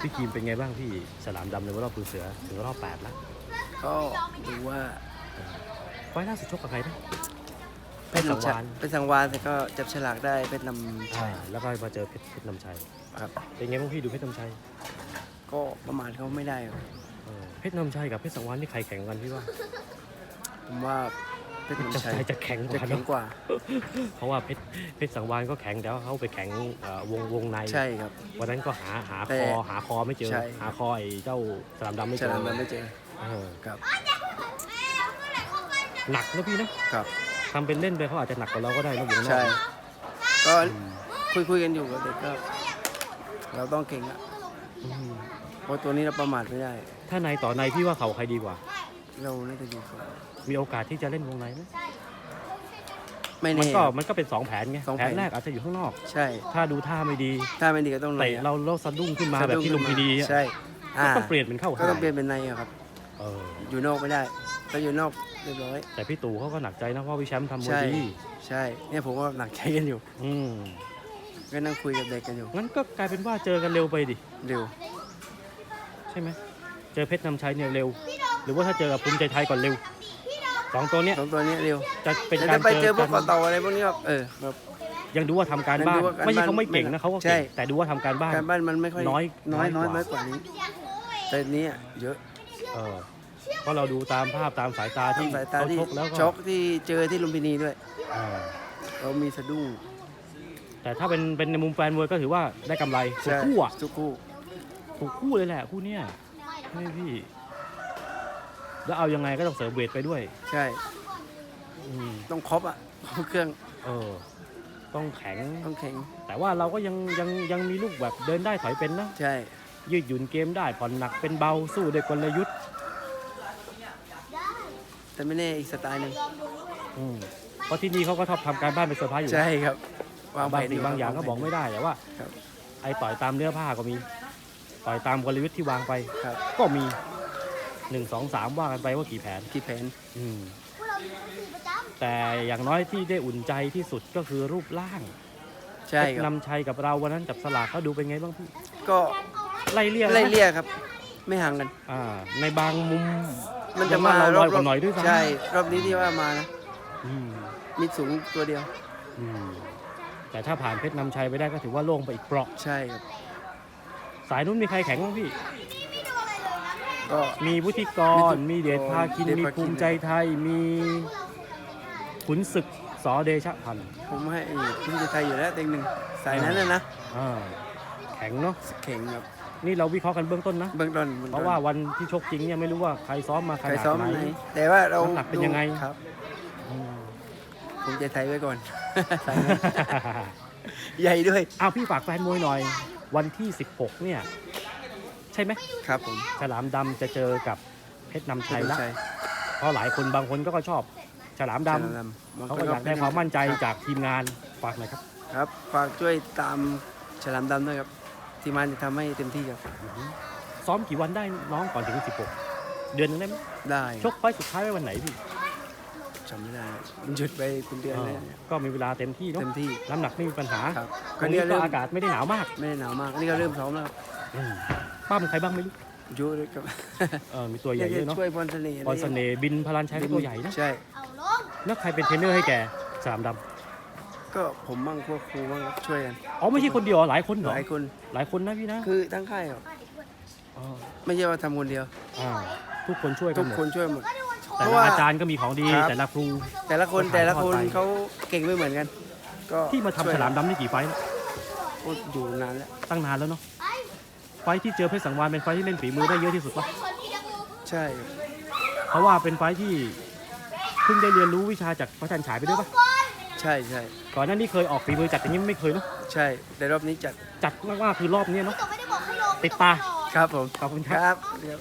พี่คีมเป็นไงบ้างพี่ฉลามดำในรอบปูเสือถึงรอบแปดแล้วก็ดูว่าไฟล์ล่าสุดชกกับใครนะเป็นสังวานเป็นสังวานแต่ก็จับฉลากได้เป็นนำชัยอ่าแล้วก็มาเจอเพชรเพชรนำชัยครับเป็นไงบ้างพี่ดูเพชรนำชัยก็ประมาณเขาไม่ได้ครับเออเพชรนำชัยกับเพชรสังวานนี่ใครแข่งกันพี่ว่าผมว่า เป็นเพชรนำนำชัยชัยจะแข็งกจะว่าแข็งเนอะกว่า เพราะว่าเพชรเพชรสังวานก็แข็งแต่ว่าเขาไปแข็งเอ่อวงวงใน ใช่ครับ วันนั้นก็หาหาแต่คอหาคอไม่เจอ ใช่ หาคอไอ้เจ้าสลามดำไม่ฉเจอลามมันไม่เจอเออครับ หนักนะพี่นะครับ ทำเป็นเล่นไปเขาอาจจะหนักกว่าเราก็ได้นะวงนอกใช่ก็อืมคุยคุยกันอยู่กับเด็กก็เราต้องเก่งอะอืมเพราะตัวนี้เราประมาทไม่ได้ ถ้าในต่อในพี่ว่าเขาใครดีกว่า เราน่าจะดีกว่า มีโอกาสที่จะเล่นวงในไหมไม่มันแน่ก็มันก็เป็นสองแผนไงสองแผแผน นแรกอาจจะอยู่ข้างนอก ใช่ ถ้าดูท่าไม่ดีถ้าไม่ดีก็ต้องในเตะเราเราสะดุ้งขึ้นมาแบบที่ลุมพินีอะใช่ก็อ่าต้องเปลี่ยนเป็นเข้าก็หาต้องเปลี่ยนเป็นในอะครับ เอออยู่นอกไม่ได้ถ้าอยู่นอกเรียบร้อย แต่พี่ตู่เขาก็หนักใจนะเพราะพี่แชมป์ทำมวยใช่ ดีใช่ เนี่ยผมก็หนักใจกันอยู่ อืมก็นั่งคุยกับเด็กกันอยู่งั้นก็กลายเป็นว่าเจอกันเร็วไปดิ เร็วใช่ไหม เจอเพชรนำชัยเนี่ยเร็ว หรือว่าถ้าเจอกับภูมิใจไทยก่อนเร็ว สองตัวเนี้ยสองตัวนี้เร็วจะเป็นแล้วการจะไปเจอพวกกัต่อๆอะไรพวกนี้แบบเออแบบ ยังดูว่าทำการบ้าน ยังดูว่าการไม่ใช่เขาไม่บ้านเก่งนะเขาก็ใช่ เก่งแต่ดูว่าทำการบ้าน การบ้านมันไม่ค่อยน้อยน้อยน้น้ออยยกว่าน้อยกว่านี้ แต่เนี้ยเยอะเออเพราะเราดูตามภาพตามสายตาที่ทำสายตาเขาที่ชกแล้วก็ชกที่เจอที่ลุมพินีด้วย เออเรามีสะดุ้งแต่ถ้าเป็นเป็นในมุมแฟนมวยก็ถือว่าได้กำไรถูกใช่คู่อะทุกคู่ ถูกคู่เลยแหละคู่เนี้ยไม่พี่ แล้วเอายังไงก็ต้องเสริมเวทไปด้วย ใช่ อืมต้องครบอะครบเครื่องเออ ต้องแข็ง ต้องแข็ง แต่ว่าเราก็ยังยังยังมีลูกแบบเดินได้ถอยเป็นนะ ใช่ ยืดหยุ่นเกมได้ผ่อนหนักเป็นเบาสู้ด้วยกลยุทธ์แต่ไม่แน่อีกสไตล์หนึ่งอืมเพราะที่นี่เขาก็ชอบทำการบ้านเป็นเซอร์ไพรส์อยู่นะใช่ครับวางแผบางนสิ่งบางอย่างวก็แผนบอกไม่ได้แต่ว่า ครับ ไอ้ต่อยตามเนื้อผ้าก็มี ต่อยตามกลยุทธ์ที่วางไปครับ ก็มี หนึ่งสองสามว่ากันไปว่ากี่แผนกี่แผนอืมแต่อย่างน้อยที่ได้อุ่นใจที่สุดก็คือรูปร่างใช่ครับ นำชัยกับเราวันนั้นจับสลากเขาดูเป็นไงบ้างพี่ก็ ไล่เลี่ยงไล่นะเลี่ยครับ ไม่ห่างกัน อ่า ในบางมุมมันจะมาเรารลออบยกว่าหน่อยด้วยซ้ำใช่ รอบนี้ที่ว่ามานะอืมมีสูงตัวเดียว อืมแต่ถ้าผ่านเพชรนำชัยไปได้ก็ถือว่าโล่งไปอีกเปราะ ใช่ครับ สายนู้นมีใครแข็งบ้างพี่ ก็มีวุฒิกมีรทุกมีเดชพาคินเดชมีพาคินภูมิใจไทย มีขุนศึกสอเดชะพันธ์ผมให้คุณจะไทยอยู่แล้วเต็งหนึ่งสายนั้นนะนะอ่าแข็งเนาะเข่งครับนี่เราวิเคราะห์กันเบื้องต้นนะเบื้องต้นบื้องเพต้นราะว่าวันที่ชกจริงเนี่ยไม่รู้ว่าใครซ้อมมาขใครนาดซ้อมไหนไหนแต่ว่าเราน้ำหนักเป็นยังไงดูครับอืมผมจะไทยไว้ก่อนสายนั้นใหญ่ด้วยเอาพี่ฝากแฟนมวยหน่อย วันที่ 16 เนี่ยใช่ไหมครับผมฉลามดำจะเจอกับเพชรนำชัยละใช่เพราะหลายคนบางคนก็ชอบ ฉลามดำดำเขาก็อยากได้ความมั่นใจจากทีมงานฝากหน่อยครับ ครับ ฝากช่วยตามฉลามดำด้วยครับทีมงานจะทำให้เต็มที่ครับซ้อมกี่วันได้น้องก่อนถึง 16 เดือนหนึงได้ไหมได้ชกไฟล์สุดท้ายไว้วันไหนพี่จำไม่ได้มันหยุดไปเป็นเดือนเลยก็มีเวลาเต็มที่เนาะเต็มที่น้ำหนักไม่มีปัญหาครับตรงนี้ก็อากาศไม่ได้หนาวมากไม่ได้หนาวมากอันนี่ก็เริ่มซ้อมแล้วครับ อืม ป้ามใครบ้างไม่รู้เยอะเลยครับเออมีตัวใหญ่ด้วยเนาะช่วยบอลเสน่ห์พรเสน่ห์บินพลันชัยก็ตัวใหญ่นะใช่แล้วใครเป็นเทรนเนอร์ให้แกสลามดก็ผมบ้างพวกครูบ้างครับช่วยกันำอ๋อไม่ใช่คนเดียวเหรอหลายคนเหรอหลายคนหลายคนนะพี่นะคือทั้งค่ายครับอ๋อไม่ใช่ว่าทำคนเดียวอ่าทุกคนช่วยกัทุนกหมดคนช่วยหมดแต่เพราะละว่าอาจารย์ก็มีของดีครับแต่ละครู แต่ละคนก็ถ่ายแต่ละคนทอดไปเขาเก่งไม่เหมือนกัน ก็ที่มาทำช่วยฉลามดำนี่กี่ไฟล์โอ้อยู่นานแล้วตั้งนานแล้วเนาะ ไฟล์ที่เจอเพชรสังวานเป็นไฟล์ที่เล่นฝีมือได้เยอะที่สุดปะใช่ เพราะว่าเป็นไฟล์ที่เพิ่งได้เรียนรู้วิชาจากพระจันทร์ฉายไปด้วยปะใช่ใช่ก่อนหน้านี้เคยออกฝีมือจัดอย่างนี้ไม่เคยเนาะใช่แต่รอบนี้จัดจัดมากๆคือรอบเนี้ยเนาะไม่ได้บอกให้ลงติดตาครับผมขอบคุณคครับรับเดี๋ยว